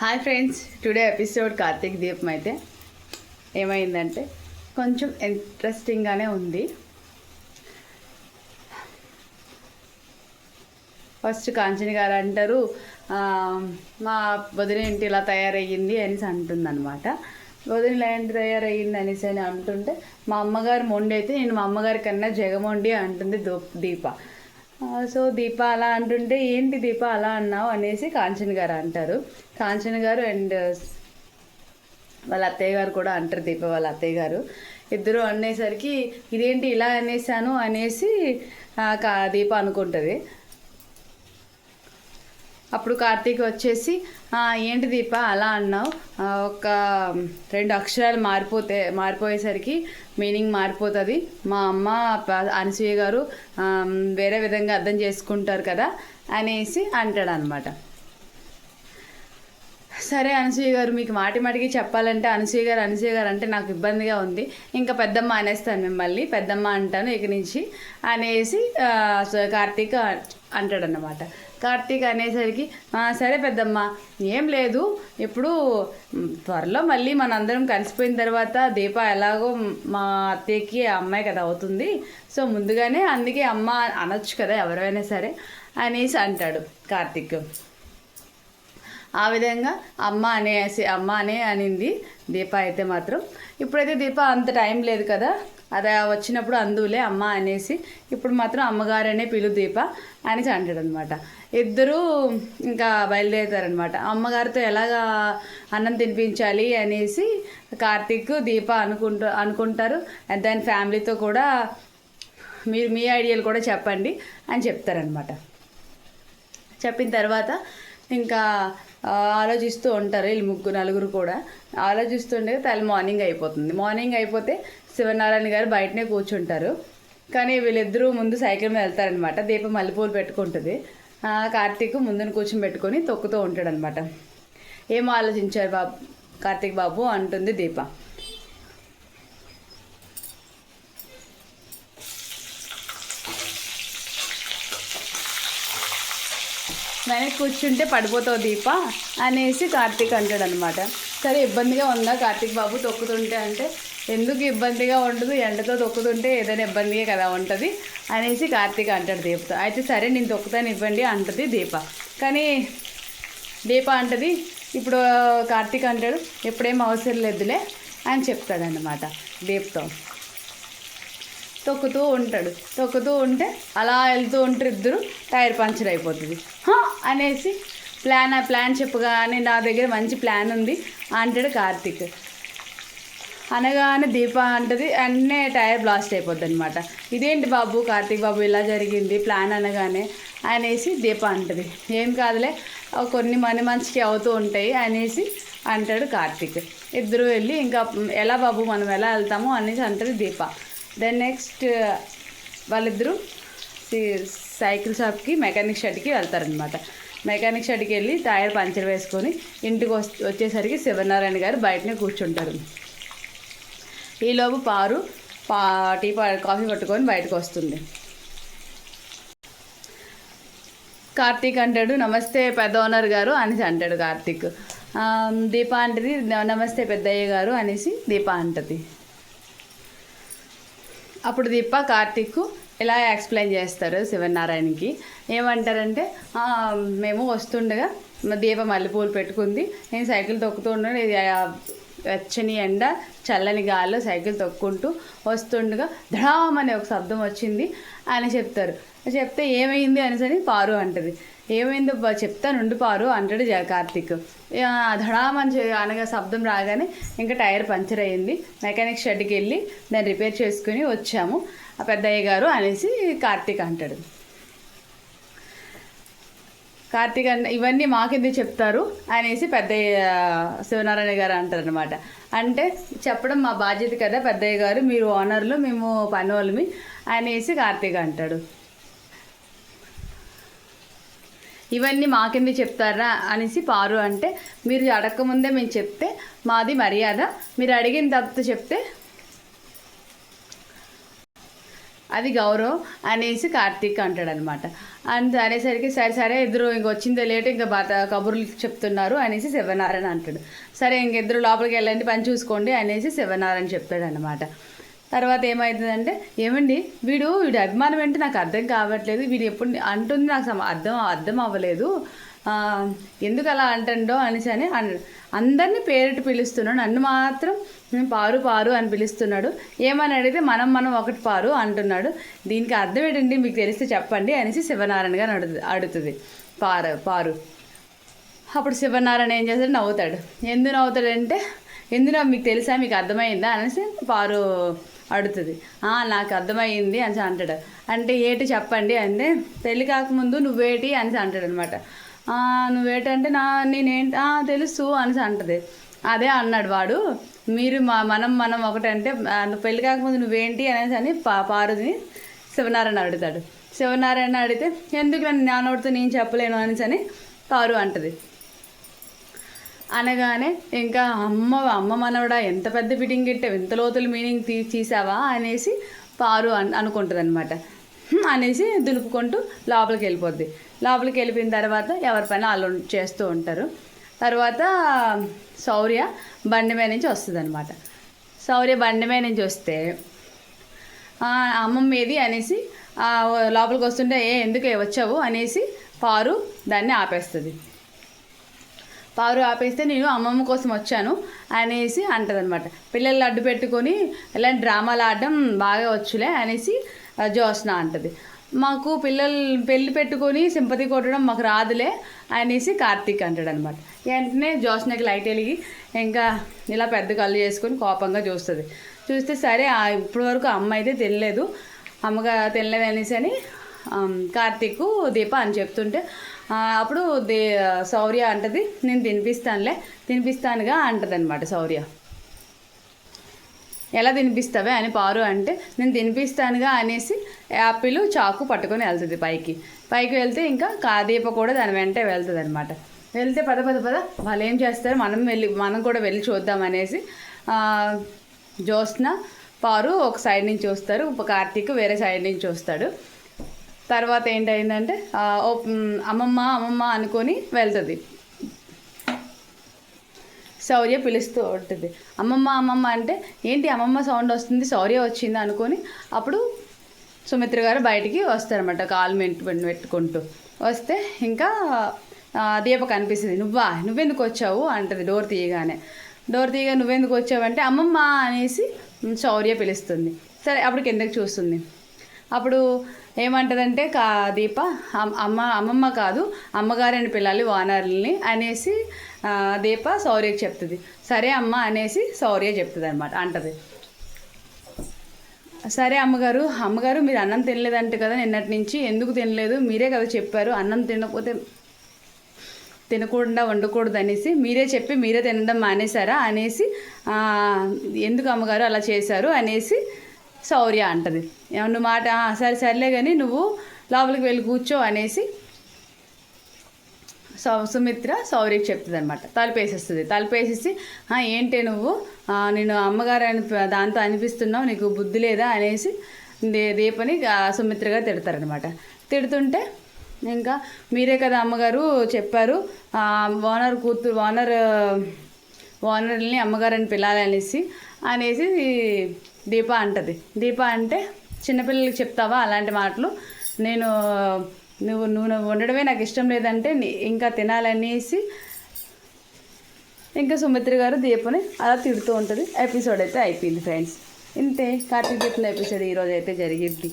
Hi friends today episode Karthik Deepam అయితే ఏమైందంటే కొంచెం ఇంట్రెస్టింగ్గానే ఉంది. ఫస్ట్ కాంచని గారు అంటారు మా వదిన ఇంటి ఇలా తయారయ్యింది అనేసి అంటుందన్నమాట. వదిన ఇలా తయారయ్యింది అనేసి అని అంటుంటే మా అమ్మగారు మొండి అయితే నేను మా అమ్మగారి కన్నా జగమొండి అంటుంది దీప. సో దీప అలా అంటుంటే ఏంటి దీప అలా అన్నావు అనేసి కాంచన్ గారు అంటారు. కాంచన గారు అండ్ uh, వాళ్ళ అత్తయ్య గారు కూడా అంటారు దీప వాళ్ళ అత్తయ్య గారు. ఇద్దరు అనేసరికి ఇదేంటి ఇలా అనేసాను అనేసి కా- దీప అనుకుంటుంది. అప్పుడు కార్తీక్ వచ్చేసి ఏంటి దీప అలా అన్నావు? ఒక రెండు అక్షరాలు మారిపోతే మారిపోయేసరికి మీనింగ్ మారిపోతుంది. మా అమ్మ అనసూయ గారు వేరే విధంగా అర్థం చేసుకుంటారు కదా అనేసి అంటాడు అనమాట సరే అనసూయ గారు మీకు మాటి మాటికి చెప్పాలంటే అనసూయ గారు అనసూయ గారు అంటే నాకు ఇబ్బందిగా ఉంది. ఇంకా పెద్దమ్మ అనేస్తాను మిమ్మల్ని. పెద్దమ్మ అంటాను ఇక నుంచి. అనేసి కార్తీక్ అంటాడన్నమాట. కార్తీక్ అనేసరికి సరే పెద్దమ్మ ఏం లేదు. ఇప్పుడు త్వరలో మళ్ళీ మనందరం కలిసిపోయిన తర్వాత దీప ఎలాగో మా అత్తయ్యకి ఆ అమ్మాయి కదా అవుతుంది. సో ముందుగానే అందుకే అమ్మ అనొచ్చు కదా ఎవరైనా సరే. అనేసి అంటాడు కార్తీక్. ఆ విధంగా అమ్మ అనేసి అమ్మ అనే అనింది. దీప అయితే మాత్రం. ఇప్పుడైతే దీప అంత టైం లేదు కదా. అదే వచ్చినప్పుడు అందులే అమ్మ అనేసి ఇప్పుడు మాత్రం అమ్మగారనే పిలు దీప అనేసి అంటాడు అనమాట ఇద్దరూ ఇంకా బయలుదేరుతారనమాట అమ్మగారితో ఎలాగా అన్నం తినిపించాలి అనేసి కార్తీక్ దీప అనుకుంటూ అనుకుంటారు. దాని ఫ్యామిలీతో కూడా మీరు మీ ఐడియాలు కూడా చెప్పండి అని చెప్తారనమాట చెప్పిన తర్వాత ఇంకా ఆలోచిస్తూ ఉంటారు వీళ్ళు ముగ్గురు నలుగురు కూడా. ఆలోచిస్తుండే తల మార్నింగ్ అయిపోతుంది. మార్నింగ్ అయిపోతే శివనారాయణ గారు బయటనే కూర్చుంటారు. కానీ వీళ్ళిద్దరూ ముందు సైకిల్ మీద వెళ్తారనమాట దీపం మల్లెపూలు పెట్టుకుంటుంది. కార్తీక్ ముందుని కూర్చొని పెట్టుకొని తొక్కుతూ ఉంటాడనమాట ఏం ఆలోచించారు బాబు? కార్తీక్ బాబు అంటుంది దీప. వెనక్కి కూర్చుంటే పడిపోతావు దీప అనేసి కార్తీక్ అంటాడు అనమాట సరే ఇబ్బందిగా ఉందా కార్తీక్ బాబు తొక్కుతుంటే అంటే ఎందుకు ఇబ్బందిగా ఉండదు? ఎండతో తొక్కుతుంటే ఏదైనా ఇబ్బందిగా కదా ఉంటుంది అనేసి కార్తీక్ అంటాడు దీపతో. అయితే సరే నేను తొక్కుతాను ఇవ్వండి అంటుంది దీప. కానీ దీప అంటది ఇప్పుడు కార్తీక్ అంటాడు ఎప్పుడేం అవసరం లేదులే అని చెప్తాడనమాట దీప్తో. తొక్కుతూ ఉంటాడు. తొక్కుతూ ఉంటే అలా వెళ్తూ ఉంటారు ఇద్దరు టైర్ పంచర్ అయిపోతుంది. అనేసి ప్లాన్ ఆ ప్లాన్ చెప్పగానే నా దగ్గర మంచి ప్లాన్ ఉంది అంటాడు కార్తీక్. అనగానే దీప అంటది అన్నే టైర్ బ్లాస్ట్ అయిపోద్ది అనమాట ఇదేంటి బాబు కార్తీక్ బాబు ఇలా జరిగింది ప్లాన్ అనగానే అనేసి దీప అంటది. ఏం కాదులే కొన్ని మన మంచికి అవుతూ ఉంటాయి అనేసి అంటాడు కార్తీక్. ఇద్దరు వెళ్ళి ఇంకా ఎలా బాబు మనం ఎలా వెళ్తాము? అనేసి అంటది దీప. దెన్ నెక్స్ట్ uh, వాళ్ళిద్దరూ సైకిల్ షాప్కి మెకానిక్ షెడ్కి వెళ్తారనమాట మెకానిక్ షెడ్కి వెళ్ళి టైర్ పంచర్ వేసుకొని ఇంటికి వచ్చేసరికి శివనారాయణ గారు బయటనే కూర్చుంటారు. ఈలోపు పారు పా టీ పా కాఫీ పట్టుకొని బయటకు వస్తుంది. కార్తీక్ అంటాడు నమస్తే పెద్ద ఓనర్ గారు అనేసి అంటాడు కార్తీక్. దీప అంటది నమస్తే పెద్దయ్య గారు అనేసి దీప అంటది. అప్పుడు దీప కార్తీక్ ఇలా ఎక్స్ప్లెయిన్ చేస్తారు శివనారాయణకి? ఏమంటారంటే మేము వస్తుండగా దీప మల్లెపూలు పెట్టుకుంది. నేను సైకిల్ తొక్కుతూ ఉండను ఇది వెచ్చని ఎండ చల్లని గాల్లో సైకిల్ తొక్కుంటూ వస్తుండగా ధడామ్ అనే ఒక శబ్దం వచ్చింది అని చెప్తారు. చెప్తే ఏమైంది అనేసి పారు అంటది. ఏమైందో చెప్తాను పారు అంటాడు జ కార్తీక్. ధడామని అనగా శబ్దం రాగానే ఇంకా టైర్ పంచర్ అయ్యింది మెకానిక్ షెడ్కి వెళ్ళి దాన్ని రిపేర్ చేసుకుని వచ్చాము. ఆ పెద్దయ్య గారు అనేసి కార్తీక్ అంటాడు. కార్తీక్ అన్న ఇవన్నీ మాకెందుకు చెప్తారు? అనేసి పెద్దయ్య శివనారాయణ గారు అంటారనమాట అంటే చెప్పడం మా బాధ్యత కదా పెద్దయ్య గారు మీరు ఓనర్లు మేము పని వాళ్ళమి అనేసి కార్తీక్ అంటాడు. ఇవన్నీ మాకెందుకు చెప్తారా అనేసి పారు అంటే మీరు అడగకముందే మేము చెప్తే మాది మర్యాద. మీరు అడిగిన తర్వాత చెప్తే అది గౌరవం అనేసి కార్తీక్ అంటాడనమాట. అంత అనేసరికి సరే సరే ఇద్దరు ఇంక వచ్చిందే లేట్ ఇంకా బాత కబుర్లు చెప్తున్నారు అనేసి శివనారాయణ అంటాడు. సరే ఇంక ఇద్దరు లోపలికి వెళ్ళండి పని చూసుకోండి అనేసి శివనారాయణ చెప్తాడు అనమాట తర్వాత ఏమవుతుందంటే ఏమండి వీడు వీడి అభిమానం ఏంటి నాకు అర్థం కావట్లేదు వీడు ఎప్పుడు అంటుంది నాకు అర్థం అర్థం అవ్వలేదు. ఎందుకు అలా అంటుండో అనేసి అని అన్- అందరినీ పేరిటి పిలుస్తున్నాడు. నన్ను మాత్రం పారు పారు అని పిలుస్తున్నాడు. ఏమని అడిగితే మనం మనం ఒకటి పారు అంటున్నాడు. దీనికి అర్థం ఏంటండి? మీకు తెలిస్తే చెప్పండి అనేసి శివనారాయణ గారు అడుగు అడుగుతుంది. పారు పారు. అప్పుడు శివనారాయణ ఏం చేస్తాడు? నవ్వుతాడు. ఎందుకు నవ్వుతాడంటే ఎందుకు మీకు తెలుసా? మీకు అర్థమైందా? అనేసి పారు అడుగుతుంది. నాకు అర్థమైంది అని అంటాడు. అంటే ఏటి చెప్పండి అంటే పెళ్ళి కాకముందు నువ్వేటి అని అంటాడు అనమాట నువ్వేటంటే నా నేనేంటి తెలుసు అని అంటది. అదే అన్నాడు వాడు. మీరు మా మనం మనం ఒకటంటే నువ్వు పెళ్ళి కాకముందు నువ్వేంటి అనేసి అని పా పారుని శివనారాయణ అడుగుతాడు. శివనారాయణ అడిగితే ఎందుకు నన్ను నానోడితో నేను చెప్పలేను అనేసి అని పారు అంటది. అనగానే ఇంకా అమ్మ అమ్మ మనవడా ఎంత పెద్ద ఫిట్టింగ్ గిట్టావు ఎంత లోతులు మీనింగ్ తీ తీసావా అనేసి పారు అన్ అనుకుంటుంది అనమాట అనేసి దులుపుకుంటూ లోపలికి వెళ్ళిపోద్ది. లోపలికి వెళ్ళిపోయిన తర్వాత ఎవరి పైన వాళ్ళు చేస్తూ ఉంటారు. తర్వాత శౌర్య బండి మీద నుంచి వస్తుంది అనమాట శౌర్య బండి మీద నుంచి వస్తే అమ్మమ్మ ఏది అనేసి లోపలికి వస్తుంటే ఏ ఎందుకు వచ్చావు? అనేసి పారు దాన్ని ఆపేస్తుంది. పారు ఆపేస్తే నేను అమ్మమ్మ కోసం వచ్చాను అనేసి అంటదనమాట పిల్లలు అడ్డు పెట్టుకొని ఇలాంటి డ్రామాలు ఆడడం బాగా వచ్చులే అనేసి జోస్న అంటది. మాకు పిల్లలు పెళ్ళి పెట్టుకొని సింపతి కొట్టడం మాకు రాదులే అనేసి కార్తీక్ అంటాడు అనమాట వెంటనే జోస్నకి లైట్ వెలిగి ఇంకా ఇలా పెద్ద కళ్ళు చేసుకొని కోపంగా చూస్తుంది. చూస్తే సరే ఆ అమ్మ అయితే తెలియలేదు అమ్మగా తినలేదు అనేసి అని కార్తీక్ దీప అని చెప్తుంటే అప్పుడు దే శౌర్య అంటది నేను తినిపిస్తానులే. తినిపిస్తానుగా అంటది అనమాట శౌర్య. ఎలా తినిపిస్తావే? అని పారు అంటే నేను తినిపిస్తానుగా అనేసి యాపిల్ చాకు పట్టుకొని వెళ్తుంది పైకి. పైకి వెళ్తే ఇంకా కాదీప కూడా దాని వెంటే వెళ్తుంది అనమాట వెళ్తే పద పద పద వాళ్ళు ఏం చేస్తారు? మనం వెళ్ళి మనం కూడా వెళ్ళి చూద్దాం అనేసి జ్యోత్స్న పారు ఒక సైడ్ నుంచి చూస్తారు కార్తీక్ వేరే సైడ్ నుంచి చూస్తాడు తర్వాత ఏంటైందంటే ఓ, అమ్మమ్మ అమ్మమ్మ అనుకొని వెళ్తుంది. శౌర్య పిలుస్తూ ఉంటుంది. అమ్మమ్మ అమ్మమ్మ అంటే ఏంటి అమ్మమ్మ సౌండ్ వస్తుంది? శౌర్య వచ్చింది అనుకొని అప్పుడు సుమిత్ర గారు బయటికి వస్తారనమాట కాలు మెంట్ పెట్టుకుంటూ వస్తే ఇంకా ఆ, దీప కనిపిస్తుంది. నువ్వా? నువ్వెందుకు వచ్చావు? అంటది డోర్ తీయగానే. డోర్ తీయగా నువ్వెందుకు వచ్చావంటే అమ్మమ్మ అనేసి శౌర్య పిలుస్తుంది. సరే అప్పుడు కిందకి చూస్తుంది. అప్పుడు ఏమంటదంటే కా దీప అమ్- అమ్మ అమ్మమ్మ కాదు అమ్మగారని పిల్లాలి వానర్లని అనేసి దీప శౌర్యకి చెప్తుంది. సరే అమ్మ అనేసి శౌర్య చెప్తుంది అనమాట అంటది. సరే అమ్మగారు అమ్మగారు మీరు అన్నం తినలేదంట కదా నిన్నటి నుంచి ఎందుకు తినలేదు? మీరే కదా చెప్పారు అన్నం తినకపోతే తినకుండా వండకూడదు అనేసి మీరే చెప్పి మీరే తినడం మానేశారా అనేసి ఎందుకు అమ్మగారు అలా చేశారు అనేసి శౌర్య అంటది. ఏమన్నా మాట సరే సర్లే కానీ నువ్వు లోపలికి వెళ్ళి కూర్చో అనేసి సౌ సుమిత్ర శౌర్యకి చెప్తుంది అనమాట తలుపేసేస్తుంది. తలుపేసేసి ఏంటి నువ్వు? నేను అమ్మగారు అని దాంతో అనిపిస్తున్నావు నీకు బుద్ధి లేదా? అనేసి దీపని సుమిత్రగా తిడతారనమాట తిడుతుంటే ఇంకా మీరే కదా అమ్మగారు చెప్పారు ఓనర్ కూతురు ఓనర్ ఓనర్ని అమ్మగారని పిల్లాలి అనేసి అనేసి దీప అంటది. దీప అంటే చిన్నపిల్లలకి చెప్తావా అలాంటి మాటలు? నేను నువ్వు నువ్వు నువ్వు నాకు ఇష్టం లేదంటే ఇంకా తినాలనేసి ఇంకా సుమిత్ర గారు దీపని అలా తిడుతూ ఉంటుంది. ఎపిసోడ్ అయితే అయిపోయింది ఫ్రెండ్స్. ఇంతే కార్తీక దీపం ఎపిసోడ్ ఈరోజు అయితే జరిగింది.